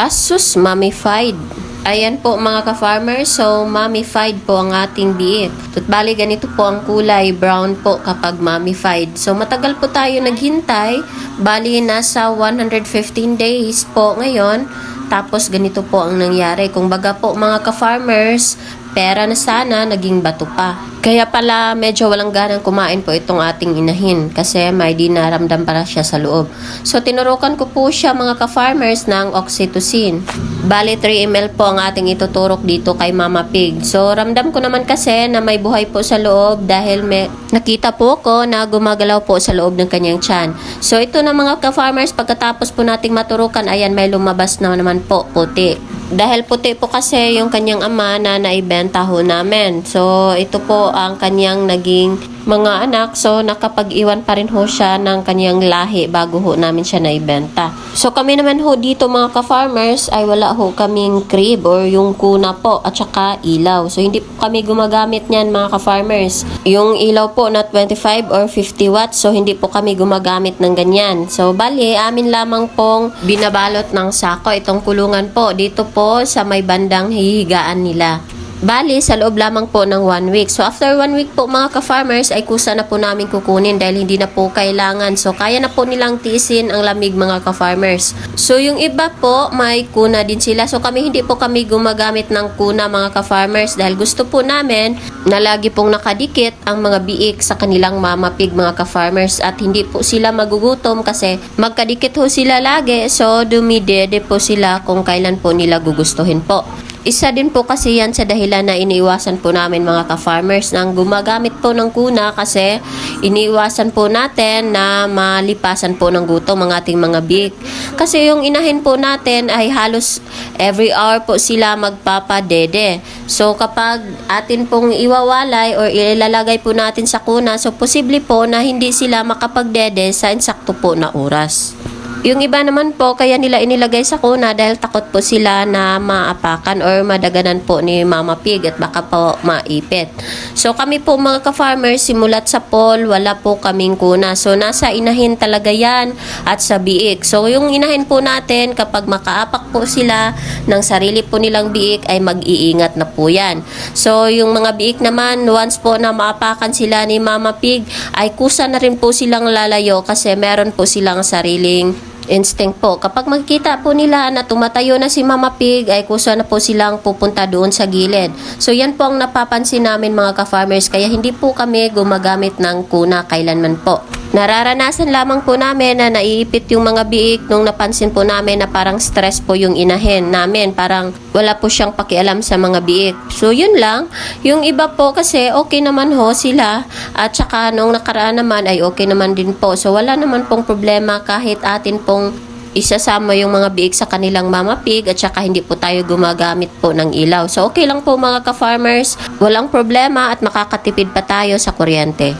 Asus Mummified. Ayan po mga ka-farmers, so mummified po ang ating biik. At bali ganito po ang kulay, brown po kapag mummified. So matagal po tayo naghintay, bali nasa 115 days po ngayon. Tapos ganito po ang nangyari. Kung baga po mga ka-farmers, pera na sana, naging bato pa. Kaya pala medyo walang ganang kumain po itong ating inahin kasi may dinaramdam para siya sa loob. So tinurukan ko po siya mga ka-farmers ng oxytocin. Bali 3 ml po ang ating ituturok dito kay Mama Pig. So ramdam ko naman kasi na may buhay po sa loob dahil may nakita po ko na gumagalaw po sa loob ng kanyang tiyan. So ito na mga ka-farmers pagkatapos po nating maturukan ayan may lumabas na naman po puti. Dahil puti po kasi yung kanyang ama na naibenta ho namin. So, ito po ang kanyang naging mga anak. So, nakapag-iwan pa rin ho siya ng kanyang lahi bago ho namin siya naibenta. So, kami naman ho dito mga ka-farmers ay wala ho kaming crib or yung kuna po at saka ilaw. So, hindi po kami gumagamit niyan mga ka-farmers. Yung ilaw po na 25 or 50 watts. So, hindi po kami gumagamit ng ganyan. So, bali, amin lamang pong binabalot ng sako itong kulungan po. Dito po sa may bandang hihigaan nila. Bali, sa loob lamang po ng one week. So, after one week po mga ka-farmers, ay kusa na po namin kukunin dahil hindi na po kailangan. So, kaya na po nilang tiisin ang lamig mga ka-farmers. So, yung iba po, may kuna din sila. So, kami hindi po kami gumagamit ng kuna mga ka-farmers dahil gusto po namin na lagi pong nakadikit ang mga biik sa kanilang mama pig mga ka-farmers at hindi po sila magugutom kasi magkadikit ho sila lagi. So, dumidede po sila kung kailan po nila gugustuhin po. Isa din po kasi yan sa dahilan na iniiwasan po namin mga ka-farmers nang gumagamit po ng kuna kasi iniiwasan po natin na malipasan po ng gutom ang ating mga bik. Kasi yung inahin po natin ay halos every hour po sila magpapadede. So kapag atin pong iwawalay or ilalagay po natin sa kuna, so posible po na hindi sila makapagdede sa insakto po na oras. Yung iba naman po, kaya nila inilagay sa kuna dahil takot po sila na maapakan or madaganan po ni Mama Pig at baka po maipit. So kami po mga ka-farmers, simulat sa poll, wala po kaming kuna. So nasa inahin talaga yan at sa biik. So yung inahin po natin, kapag makaapak po sila ng sarili po nilang biik, ay mag-iingat na po yan. So yung mga biik naman, once po na maapakan sila ni Mama Pig, ay kusa na rin po silang lalayo kasi meron po silang sariling instinct po. Kapag makikita po nila na tumatayo na si Mama Pig, ay kusa na po silang pupunta doon sa gilid. So yan po ang napapansin namin mga ka-farmers, kaya hindi po kami gumagamit ng kuna kailanman po. Nararanasan lamang po namin na naiipit yung mga biik nung napansin po namin na parang stress po yung inahin namin. Parang wala po siyang pakialam sa mga biik. So yun lang. Yung iba po kasi okay naman ho sila. At saka nung nakaraan naman ay okay naman din po. So wala naman pong problema kahit atin pong isasama yung mga biik sa kanilang mama pig at saka hindi po tayo gumagamit po ng ilaw. So okay lang po mga ka-farmers, walang problema at makakatipid pa tayo sa kuryente.